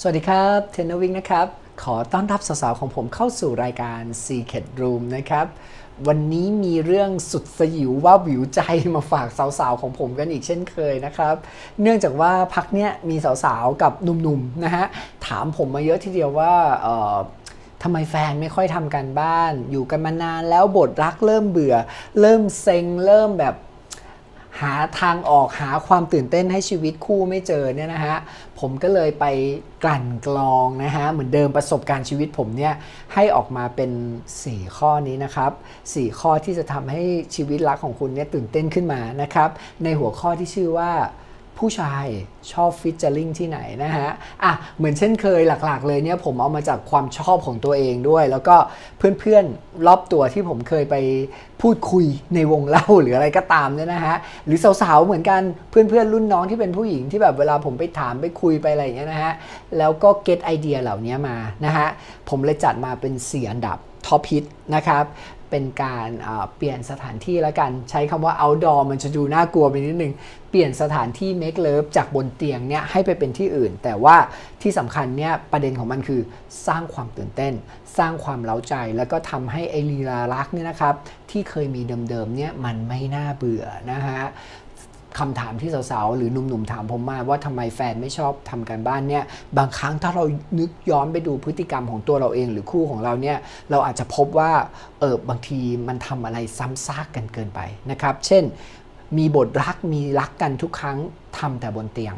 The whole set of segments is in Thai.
สวัสดีครับเทนนวิงนะครับ ขอต้อนรับสาวๆของผมเข้าสู่รายการ Secret Room นะครับ วันนี้มีเรื่องสุดสยิวว่าวิวใจมาฝากสาวๆของผมกันอีกเช่นเคยนะครับ เนื่องจากว่าพักเนี้ยมีสาวๆกับหนุ่มๆนะฮะ ถามผมมาเยอะทีเดียวว่าทำไมแฟนไม่ค่อยทำกันบ้าน อยู่กันมานานแล้วบทรักเริ่มเบื่อ เริ่มเซ็งเริ่มแบบ หาทางออกหาความตื่นเต้นให้ชีวิตคู่ไม่เจอเนี่ยนะฮะผมก็เลยไปกลั่นกรองนะฮะเหมือนเดิมประสบการณ์ชีวิตผมเนี่ยให้ออกมาเป็น 4 ข้อนี้นะครับ 4 ข้อที่จะทำให้ชีวิตรักของคุณเนี่ยตื่นเต้นขึ้นมานะครับ ในหัวข้อที่ชื่อว่า ผู้ชายชอบฟิชเจอร์ลิงที่ไหนนะฮะ อะ เหมือนเช่นเคยหลักๆ เลยเนี่ยผมเอามาจากความชอบของตัวเองด้วย แล้วก็เพื่อนๆรอบตัวที่ผมเคยไปพูดคุยในวงเล่าหรืออะไรก็ตามเนี่ยนะฮะ หรือสาวๆเหมือนกันเพื่อนๆรุ่นน้องที่เป็นผู้หญิงที่แบบเวลาผมไปถามไปคุยไปอะไรอย่างเงี้ยนะฮะ แล้วก็เก็ตไอเดียเหล่านี้มานะฮะ ผมเลยจัดมาเป็น 4 อันดับท็อปฮิตนะครับ เป็นการเปลี่ยนสถานที่แล้วกัน ใช้คำว่า outdoor มันจะดูน่ากลัวไปนิดนึง เปลี่ยนสถานที่ make love จากบนเตียงเนี่ยให้ไปเป็นที่อื่น แต่ว่าที่สำคัญเนี่ยประเด็นของมันคือสร้างความตื่นเต้น สร้างความเล้าใจ แล้วก็ทำให้ไอลีลารักเนี่ยนะครับที่เคยมีเดิมๆเนี่ยมันไม่น่าเบื่อนะฮะ คำถามที่สาวๆหรือหนุ่มๆถามผมมาว่าทำไมแฟนไม่ชอบทำการบ้านเนี่ยบางครั้งถ้าเรานึกย้อนไปดูพฤติกรรมของตัวเราเองหรือคู่ของเราเนี่ยเราอาจจะพบว่าเออบางทีมันทำอะไรซ้ำซากกันเกินไปนะครับ เช่น มีบทรักมีรักกันทุกครั้งทำแต่บนเตียง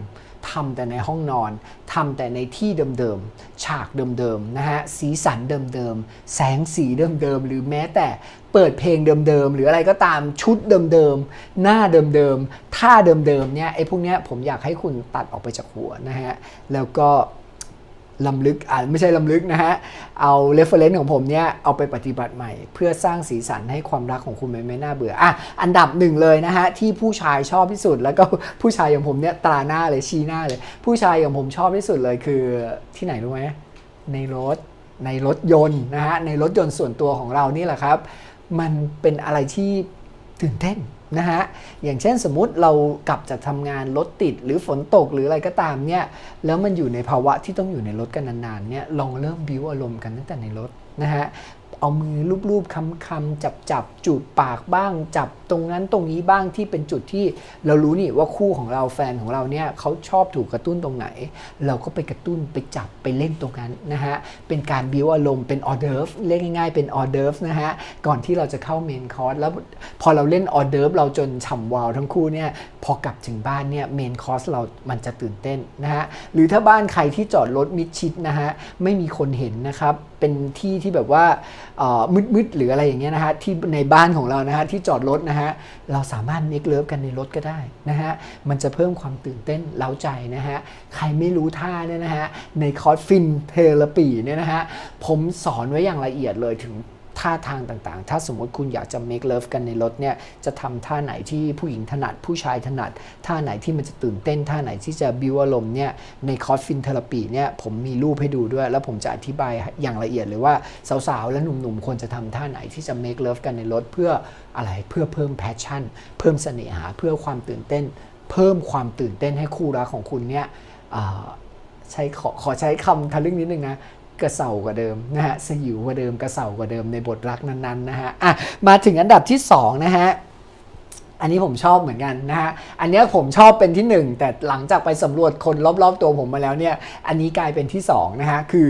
ทำแต่ในห้องนอนทำแต่ในที่เดิมๆ ฉากเดิมๆ นะฮะ สีสันเดิมๆ แสงสีเดิมๆ หรือแม้แต่เปิดเพลงเดิมๆ หรืออะไรก็ตามชุดเดิมๆ หน้าเดิมๆ ท่าเดิมๆ เนี่ยไอ้พวกเนี้ยผมอยากให้คุณตัดออกไปจากหัวนะฮะ แล้วก็ ลำลึกอ่าไม่ใช่ลำลึกนะฮะ เอา reference ของผมเนี่ย เอาไปปฏิบัติใหม่ เพื่อสร้างสีสันให้ความรักของคุณไม่ไม่น่าเบื่ออะอันดับหนึ่งเลยนะฮะ ที่ผู้ชายชอบที่สุด แล้วก็ผู้ชายอย่างผมเนี่ยตราหน้าเลยชี้หน้าเลย ผู้ชายอย่างผมชอบที่สุดเลยคือที่ไหนรู้ไหมในรถในรถยนต์นะฮะในรถยนต์ส่วนตัวของเรานี่แหละครับ มันเป็นอะไรที่ตื่นเต้น นะฮะ อย่างเช่นสมมุติเรากลับจากทำงานรถติดหรือฝนตกหรืออะไรก็ตามเนี่ย แล้วมันอยู่ในภาวะที่ต้องอยู่ในรถกันนานๆเนี่ย ลองเริ่มบิวอารมณ์กันตั้งแต่ในรถนะฮะ เอามือลูบๆคำๆจับจับๆจูบปากบ้าง จับตรงนั้นตรงนี้บ้างที่เป็นจุดที่เรารู้นี่ว่าคู่ของเราแฟนของเราเนี่ยเขาชอบถูกกระตุ้นตรงไหน เราก็ไปกระตุ้นไปจับไปเล่นตรงนั้นนะฮะเป็นการบิวอารมณ์เป็นออเดิร์ฟเรียกง่ายๆเป็นออเดิร์ฟนะฮะก่อนที่เราจะเข้าเมนคอร์สแล้วพอเราเล่นออเดิร์ฟเราจนฉ่ำวาวทั้งคู่เนี่ยพอกลับถึงบ้านเนี่ยเมนคอร์สเรามันจะตื่นเต้นนะฮะหรือถ้าบ้านใครที่จอดรถมิดชิดนะฮะไม่มีคนเห็นนะครับเป็นที่ที่แบบว่ามืดๆหรืออะไรอย่างเงี้ยนะฮะที่ในบ้านของเรานะฮะที่จอดรถนะฮะเราสามารถเมคเลิฟกันในรถก็ได้นะฮะมันจะเพิ่มความตื่นเต้นเล้าใจนะฮะใครไม่รู้ท่าเนี่ยนะฮะในคอร์สฟินเทเลปีเนี่ยนะฮะผมสอนไว้อย่างละเอียดเลยถึง ท่าทางต่างๆ ถ้าสมมติคุณอยากจะ make love กันในรถเนี่ย จะทำท่าไหนที่ผู้หญิงถนัดผู้ชายถนัด ท่าไหนที่มันจะตื่นเต้น ท่าไหนที่จะบิวอารมณ์เนี่ย ในคอร์สฟินเทอราปีเนี่ย ผมมีรูปให้ดูด้วย แล้วผมจะอธิบายอย่างละเอียดเลยว่า สาวๆ และหนุ่มๆ ควรจะทำท่าไหนที่จะ make love กันในรถเพื่ออะไร เพื่อเพิ่ม passion เพิ่มเสน่หา เพื่อความตื่นเต้น เพิ่มความตื่นเต้นให้คู่รักของคุณเนี่ยอ่าใช้ขอขอใช้คำทะลึ่งนิดนึงนะ กระเสากว่าเดิมนะฮะสยิวกว่าเดิมกระเสากว่าเดิมในบทรักนั้นๆนะฮะอะมาถึงอันดับที่สองนะฮะอันนี้ผมชอบเหมือนกันนะฮะ อันนี้ผมชอบเป็นที่หนึ่งแต่หลังจากไปสำรวจคนรอบๆตัวผมมาแล้วเนี่ย อันนี้กลายเป็นที่สองนะฮะ คือ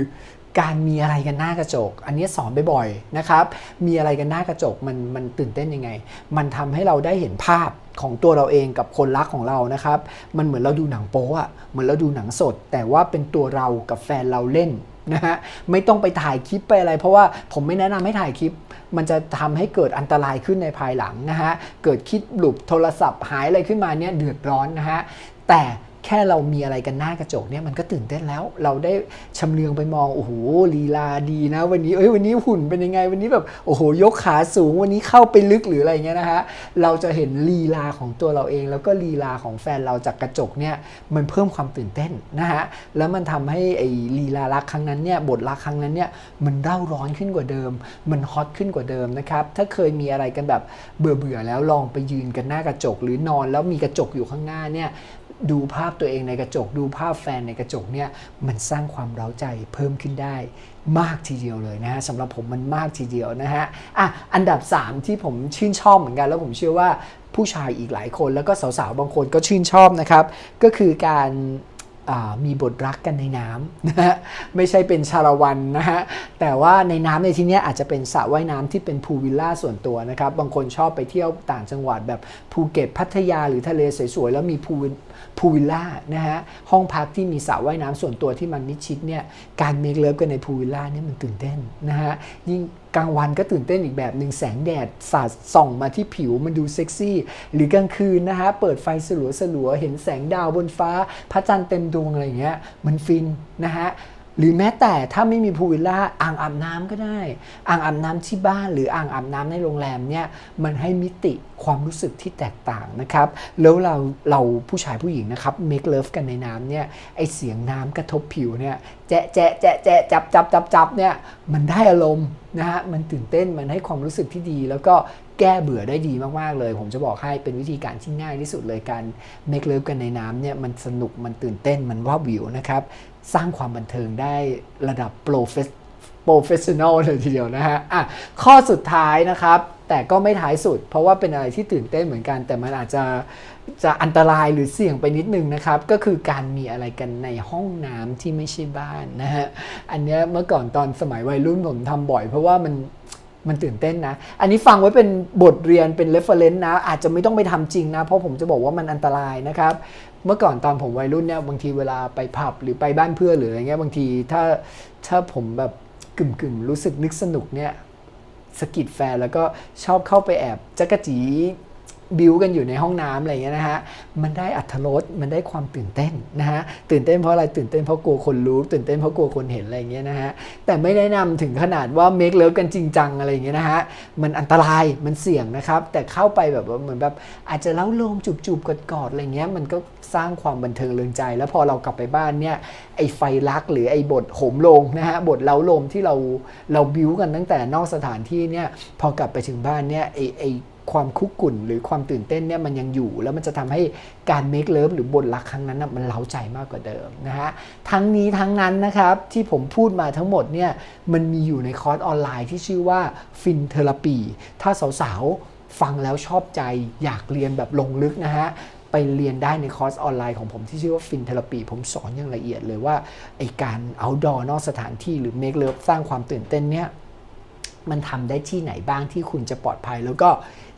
การมีอะไรกันหน้ากระจก อันนี้สอนบ่อยๆนะครับ มีอะไรกันหน้ากระจกมันมันตื่นเต้นยังไง มันทำให้เราได้เห็นภาพของตัวเราเองกับคนรักของเรานะครับ มันเหมือนเราดูหนังโป๊อะเหมือนเราดูหนังสด แต่ว่าเป็นตัวเรากับแฟนเราเล่น นะฮะไม่ต้องไปถ่ายคลิปไปอะไร เพราะว่าผมไม่แนะนำให้ถ่ายคลิป มันจะทำให้เกิดอันตรายขึ้นในภายหลังนะฮะเกิดคลิปหลุดโทรศัพท์หายอะไรขึ้นมาเนี่ยเดือดร้อนนะฮะแต่ แค่เรามีอะไรกันหน้ากระจกเนี่ยมันก็ตื่นเต้นแล้ว เราได้ชำเลืองไปมองโอ้โหลีลาดีนะ วันนี้เอ้ยวันนี้หุ่นเป็นยังไงวันนี้แบบโอ้โหยกขาสูงวันนี้เข้าไปลึกหรืออะไรเงี้ยนะฮะเราจะเห็นลีลาของตัวเราเอง แล้วก็ลีลาของแฟนเราจากกระจกเนี่ยมันเพิ่มความตื่นเต้นนะฮะแล้วมันทำให้ไอ้ลีลารักครั้งนั้นเนี่ยบทรักครั้งนั้นเนี่ยมันเร่าร้อนขึ้นกว่าเดิม มันฮอตขึ้นกว่าเดิมนะครับถ้าเคยมีอะไรกันแบบเบื่อเบื่อแล้วลองไปยืนกันหน้ากระจก หรือนอนแล้วมีกระจกอยู่ข้างหน้าเนี่ย ดูภาพตัวเองในกระจก ดูภาพแฟนในกระจกเนี่ยมันสร้างความเร้าใจเพิ่มขึ้นได้มากทีเดียวเลยนะฮะสำหรับผมมันมากทีเดียวนะฮะอะอันดับ 3 ที่ผมชื่นชอบเหมือนกัน แล้วผมเชื่อว่าผู้ชายอีกหลายคนแล้วก็สาวๆบางคนก็ชื่นชอบนะครับ ก็คือการ มีบทรักกันในน้ำนะฮะไม่ใช่เป็นชาละวันนะฮะแต่ว่าในน้ำในที่นี้อาจจะเป็นสระว่ายน้ำที่เป็นพูลวิลล่าส่วนตัวนะครับ บางคนชอบไปเที่ยวต่างจังหวัดแบบภูเก็ตพัทยาหรือทะเลสวยๆแล้วมีพูลพูลวิลล่านะฮะห้องพักที่มีสระว่ายน้ำส่วนตัวที่มันมิดชิดเนี่ยการเมคเลิฟกันในพูลวิลล่าเนี่ยมันตื่นเต้นนะฮะยิ่งกลางวันก็ตื่นเต้นอีกแบบหนึ่งแสงแดดสาดส่องมาที่ผิวมันดูเซ็กซี่ หรือกลางคืนนะฮะ เปิดไฟสลัวสลัวๆเห็นแสงดาวบนฟ้า พระจันทร์เต็มดวงอะไรอย่างเงี้ยมันฟินนะฮะ หรือแม้แต่ถ้าไม่มีพูลวิลล่าอ่างอาบน้ำก็ได้ อ่างอาบน้ำที่บ้าน หรืออ่างอาบน้ำในโรงแรมเนี่ยมันให้มิติความรู้สึกที่แตกต่างนะครับ แล้วเราเราผู้ชายผู้หญิงนะครับ make love กันในน้ำเนี่ยไอเสียงน้ำกระทบผิวเนี่ยแจ๊ะแจ๊ะแจ๊ะแจ๊ะจับจับจับจับเนี่ยมันได้อารมณ์นะฮะมันตื่นเต้นมันให้ความรู้สึกที่ดีแล้วก็ แก้เบื่อได้ดีมาก ๆ เลย ผมจะบอกให้เป็นวิธีการที่ง่ายที่สุดเลยการ make love กันในน้ำเนี่ยมันสนุกมันตื่นเต้นมันว่าวิวนะครับ สร้างความบันเทิงได้ระดับโปรเฟสโปรเฟชชั่นอลเลยทีเดียวนะฮะอะข้อสุดท้ายนะครับ แต่ก็ไม่ท้ายสุด เพราะว่าเป็นอะไรที่ตื่นเต้นเหมือนกัน แต่มันอาจจะจะอันตรายหรือเสี่ยงไปนิดนึงนะครับ ก็คือการมีอะไรกันในห้องน้ำที่ไม่ใช่บ้านนะฮะอันเนี้ยเมื่อก่อนตอนสมัยวัยรุ่นผมทำบ่อย เพราะว่ามัน มันตื่นเต้นนะ อันนี้ฟังไว้เป็นบทเรียนเป็น reference นะ อาจจะไม่ต้องไปทำจริงนะ เพราะผมจะบอกว่ามันอันตรายนะครับ เมื่อก่อนตอนผมวัยรุ่นเนี่ยบางทีเวลาไปผับหรือไปบ้านเพื่อนหรืออะไรเงี้ยบางทีถ้าถ้าผมแบบกึ่มกึ่มๆรู้สึกนึกสนุกเนี่ยสกิดแฟนแล้วก็ชอบเข้าไปแอบจักจี บิวกันอยู่ในห้องน้ำอะไรเงี้ยนะฮะ มันได้อัธรสมันได้ความตื่นเต้นนะฮะ ตื่นเต้นเพราะอะไร ตื่นเต้นเพราะกลัวคนรู้ ตื่นเต้นเพราะกลัวคนเห็นอะไรเงี้ยนะฮะ แต่ไม่แนะนำถึงขนาดว่าเมคเลิฟกันจริงจังอะไรเงี้ยนะฮะ มันอันตราย มันเสี่ยงนะครับ แต่เข้าไปแบบว่าเหมือนแบบอาจจะเล้าโลมจูบๆกอดๆอะไรเงี้ย มันก็สร้างความบันเทิงเริงใจ แล้วพอเรากลับไปบ้านเนี่ย ไอ้ไฟลักหรือไอ้บทโหมลงนะฮะ บทเล้าโลมที่เราเราบิวกันตั้งแต่นอกสถานที่เนี่ย พอกลับไปถึงบ้านเนี่ย ไอ้ไอ้ ความคุกกุ่นหรือความตื่นเต้นเนี่ยมันยังอยู่ แล้วมันจะทำให้การเมคเลิฟหรือบทรักครั้งนั้นมันเล้าใจมากกว่าเดิมนะฮะทั้งนี้ทั้งนั้นนะครับที่ผมพูดมาทั้งหมดเนี่ยมันมีอยู่ในคอร์สออนไลน์ที่ชื่อว่าฟินเทอราปีถ้าสาวๆฟังแล้วชอบใจอยากเรียนแบบลงลึกนะฮะไปเรียนได้ในคอร์สออนไลน์ของผมที่ชื่อว่าฟินเทอราปีผมสอนอย่างละเอียดเลยว่าไอการเอาดอนอกสถานที่หรือเมคเลิฟสร้างความตื่นเต้นเนี่ย มันทำได้ที่ไหนบ้างที่คุณจะปลอดภัย แล้วก็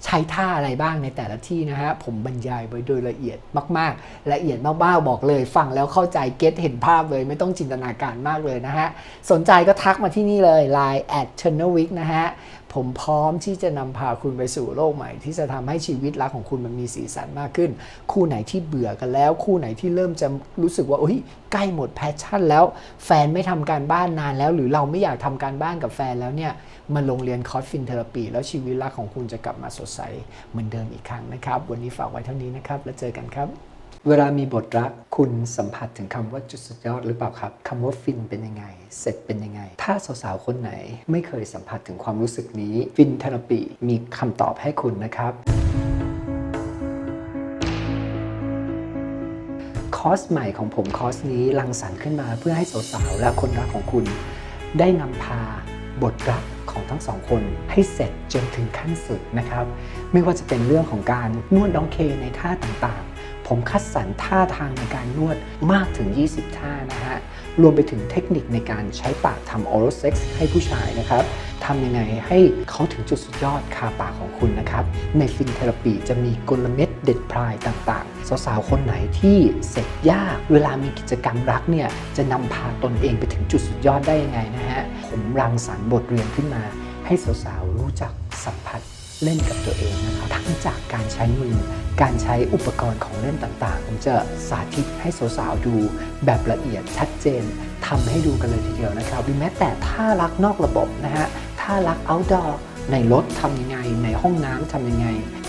ใช้ท่าอะไรบ้างในแต่ละที่นะฮะ ผมบรรยายไว้โดยละเอียดมากๆ ละเอียดมากๆบอกเลย ฟังแล้วเข้าใจเก็ตเห็นภาพเลย ไม่ต้องจินตนาการมากเลยนะฮะ สนใจก็ทักมาที่นี่เลย Line at c h a n n e l w i k นะฮะ ผมพร้อมที่จะนำพาคุณไปสู่โลกใหม่ ที่จะทำให้ชีวิตรักของคุณมันมีสีสันมากขึ้น คู่ไหนที่เบื่อกันแล้ว คู่ไหนที่เริ่มจะรู้สึกว่าโอ้ยใกล้หมดแพชชั่นแล้ว แฟนไม่ทำการบ้านนานแล้ว หรือเราไม่อยากทำการบ้านกับแฟนแล้วเนี่ยมาลงเรียนคอร์สฟินเทอราปีแล้วชีวิตรักของคุณจะกลับมาสดใสเหมือนเดิมอีกครั้งนะครับ วันนี้ฝากไว้เท่านี้นะครับ แล้วเจอกันครับ เวลามีบทรักคุณสัมผัสถึงคำว่าจุดสุดยอดหรือเปล่าครับคำว่าฟินเป็นยังไง เสร็จเป็นยังไง ถ้าสาวๆคนไหนไม่เคยสัมผัสถึงความรู้สึกนี้ ฟินเทอราปีมีคำตอบให้คุณนะครับคอร์สใหม่ของผมคอร์สนี้รังสรรค์ขึ้นมาเพื่อให้สาวๆและคนรักของคุณ ได้นำพาบทรักของทั้งสองคนให้เสร็จจนถึงขั้นสุดนะครับ ไม่ว่าจะเป็นเรื่องของการนวดน้องเคในท่าต่างๆ ผมคัดสรรท่าทางในการนวดมากถึง 20 ท่านะฮะ รวมไปถึงเทคนิคในการใช้ปากทำ oral sex ให้ผู้ชายนะครับทำยังไงให้เขาถึงจุดสุดยอดคาปากของคุณนะครับ ในฟินเทอราปีจะมีกลเม็ดเด็ดพลายต่างๆ สาวๆ คนไหนที่เสร็จยาก เวลามีกิจกรรมรักเนี่ย จะนำพาตนเองไปถึงจุดสุดยอดได้ยังไงนะฮะ ผมรังสรรค์บทเรียนขึ้นมา ให้สาวๆ รู้จักสัมผัส เล่นกับตัวเองนะครับทั้งจากการใช้มือ การใช้อุปกรณ์ของเล่นต่างๆ ผมจะสาธิตให้สาวๆดูแบบละเอียดชัดเจนทำให้ดูกันเลยทีเดียวนะครับหรือแม้แต่ท่ารักนอกระบบนะฮะท่ารัก outdoor ในรถทำยังไง ในห้องน้ำทำยังไง